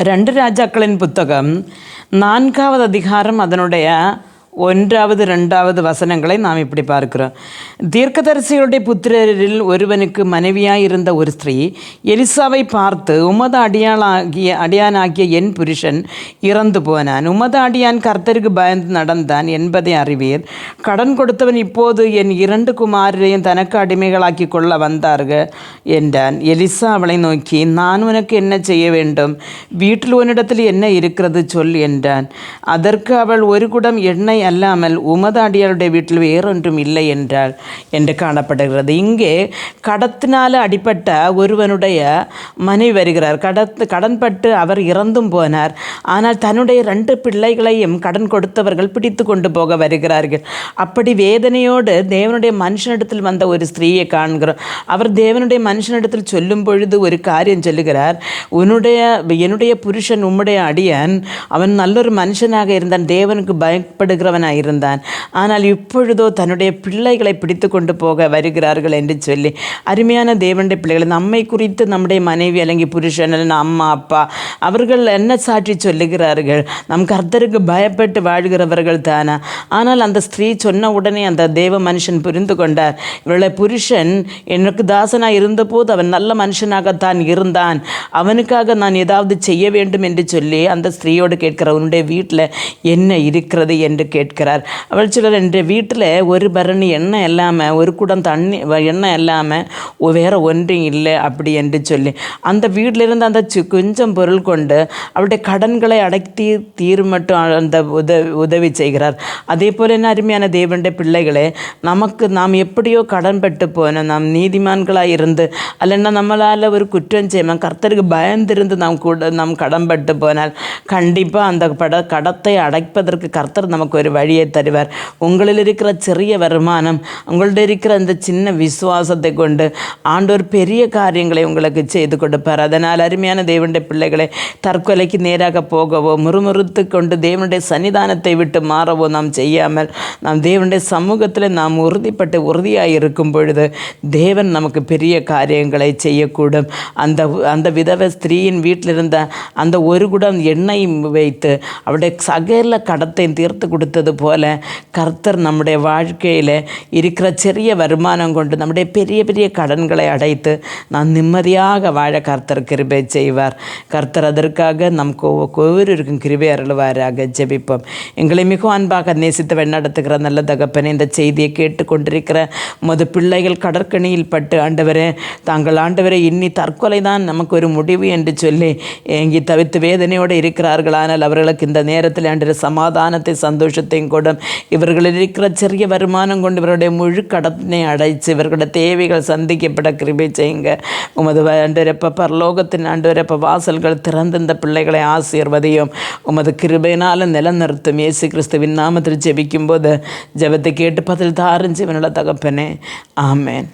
രണ്ട് രാജാക്കളിൻ പുസ്തകം നാൻകാവത് അധികാരം അതിനുടേ ஒன்றாவது ரெண்டாவது வசனங்களை நாம் இப்படி பார்க்கிறோம். தீர்க்கதரிசிகளுடைய புத்திரரில் ஒருவனுக்கு மனைவியாய் இருந்த ஒரு ஸ்திரீ எலிசாவை பார்த்து உமத அடியாளாகிய அடியானாகிய என் புருஷன் இறந்து போனான். உமத அடியான் கர்த்தருக்கு பயந்து நடந்தான் என்பதை அறிவீர். கடன் கொடுத்தவன் இப்போது என் இரண்டு குமாரரையும் தனக்கு அடிமைகளாக்கி கொள்ள வந்தார்கள் என்றான். எலிசா அவளை நோக்கி நான் உனக்கு என்ன செய்ய வேண்டும்? வீட்டில் உன்னிடத்தில் என்ன இருக்கிறது? சொல் என்றான். அதற்கு அவள் ஒரு குடம் எண்ணெய் அல்லாமல் உமது அடியாளுடைய வீட்டில் வேறொன்றும் இல்லை என்றால் என்று காணப்படுகிறது. இங்கே கடத்தினால் அடிப்பட்ட ஒருவனுடைய மனைவி வருகிறார். கடத்து கடன்பட்டு அவர் இறந்தும் போனார். ஆனால் தன்னுடைய ரெண்டு பிள்ளைகளையும் கடன் கொடுத்தவர்கள் பிடித்து கொண்டு போக வருகிறார்கள். அப்படி வேதனையோடு தேவனுடைய மனுஷனிடத்தில் வந்த ஒரு ஸ்திரீயை காண்கிறோம். அவர் தேவனுடைய மனுஷனிடத்தில் சொல்லும் பொழுது ஒரு காரியம் சொல்லுகிறார். உன்னுடைய என்னுடைய புருஷன் உம்முடைய அடியன் அவன் நல்லொரு மனுஷனாக இருந்தான். தேவனுக்கு பயப்படுகிற பயப்படுகிறவனாக இருந்தான் ஆனால் இப்பொழுதோ தன்னுடைய பிள்ளைகளை பிடித்து கொண்டு போக வருகிறார்கள் என்று சொல்லி அருமையான தேவனுடைய பிள்ளைகள் நம்மை குறித்து நம்முடைய மனைவி அல்லங்கி புருஷன் அல்லது அம்மா அப்பா அவர்கள் என்ன சாட்சி சொல்லுகிறார்கள் நம் கர்த்தருக்கு பயப்பட்டு வாழ்கிறவர்கள் தானா ஆனால் அந்த ஸ்திரீ சொன்ன உடனே அந்த தேவ மனுஷன் புரிந்து கொண்டார் இவளை புருஷன் எனக்கு தாசனாக இருந்தபோது அவன் நல்ல மனுஷனாகத்தான் இருந்தான் அவனுக்காக நான் ஏதாவது செய்ய வேண்டும் என்று சொல்லி அந்த ஸ்திரீயோடு கேட்கிற உன்னுடைய வீட்டில் என்ன இருக்கிறது என்று கேட்கிறார். அவள் சொல்கிறார் என்ற வீட்டில் ஒரு பரணி எண்ணெய் இல்லாமல் ஒரு குடம் தண்ணி எண்ணெய் இல்லாமல் வேறு ஒன்றும் இல்லை அப்படி என்று சொல்லி. அந்த வீட்டிலிருந்து அந்த கொஞ்சம் பொருள் கொண்டு அவருடைய கடன்களை அடக்கி தீர் மட்டும் அந்த உத உதவி செய்கிறார். அதே போல் என்ன அருமையான தேவனுடைய பிள்ளைகளே நமக்கு நாம் எப்படியோ கடன் கடன்பட்டு போனோம் நாம் நீதிமான்களாக இருந்து அல்லன்னா நம்மளால் ஒரு குற்றம் செய்யணும் கர்த்தருக்கு பயந்திருந்து நாம் கூட நாம் கடன்பட்டு போனால் கண்டிப்பாக அந்த பட கடத்தை அடைப்பதற்கு கர்த்தர் நமக்கு ஒரு வழியை தருவார். உங்களில் இருக்கிற சிறிய வருமானம் உங்கள்ட்ட இருக்கிற அந்த சின்ன விசுவாசத்தை கொண்டு ஆண்டோர் பெரிய காரியங்களை உங்களுக்கு செய்து கொடுப்பார். அதனால் அருமையான தேவனுடைய பிள்ளைகளை தற்கொலைக்கு நேராக போகவோ முறுமுறுத்து கொண்டு தேவனுடைய சன்னிதானத்தை விட்டு மாறவோ நாம் செய்யாமல் நாம் தேவனுடைய சமூகத்தில் நாம் உறுதிப்பட்டு உறுதியாக இருக்கும் பொழுது தேவன் நமக்கு பெரிய காரியங்களை செய்யக்கூடும். அந்த அந்த விதவை ஸ்திரீயின் வீட்டில் இருந்த அந்த ஒரு குடம் எண்ணெய் வைத்து அவருடைய சகல கடத்தை தீர்த்து கொடுத்து கொடுத்தது போல கர்த்தர் நம்முடைய வாழ்க்கையில் இருக்கிற சிறிய வருமானம் கொண்டு நம்முடைய பெரிய பெரிய கடன்களை அடைத்து நான் நிம்மதியாக வாழ கர்த்தர் கிருபை செய்வார் கர்த்தர் அதற்காக நம் ஒவ்வொருவருக்கும் கிருபை அருள்வாராக ஜெபிப்போம் எங்களை மிகவும் அன்பாக நேசித்து வழிநடத்துகிற நல்ல தகப்பனை இந்த செய்தியை கேட்டுக்கொண்டிருக்கிற மது பிள்ளைகள் கடற்கணியில் பட்டு ஆண்டவரே தாங்கள் ஆண்டவரே இன்னி தற்கொலை தான் நமக்கு ஒரு முடிவு என்று சொல்லி ஏங்கி தவித்து வேதனையோடு இருக்கிறார்கள் ஆனால் அவர்களுக்கு இந்த நேரத்தில் ஆண்டு சமாதானத்தை சந்தோஷத்தை சந்தோஷத்தையும் கொடும். இவர்களில் இருக்கிற சிறிய வருமானம் கொண்டு இவருடைய முழு கடத்தினை அடைச்சு இவர்களுடைய தேவைகள் சந்திக்கப்பட கிருபை செய்யுங்க. உமது ஆண்டவரப்ப பரலோகத்தின் ஆண்டவரப்ப வாசல்கள் திறந்து இந்த பிள்ளைகளை ஆசீர்வதியும். உமது கிருபையினால் நிலநிறுத்தும் இயேசு கிறிஸ்துவின் நாமத்தில் ஜெபிக்கும்போது ஜெபத்தை கேட்டு பதில் தாரும் ஜீவனுள்ள தகப்பனே. ஆமேன்.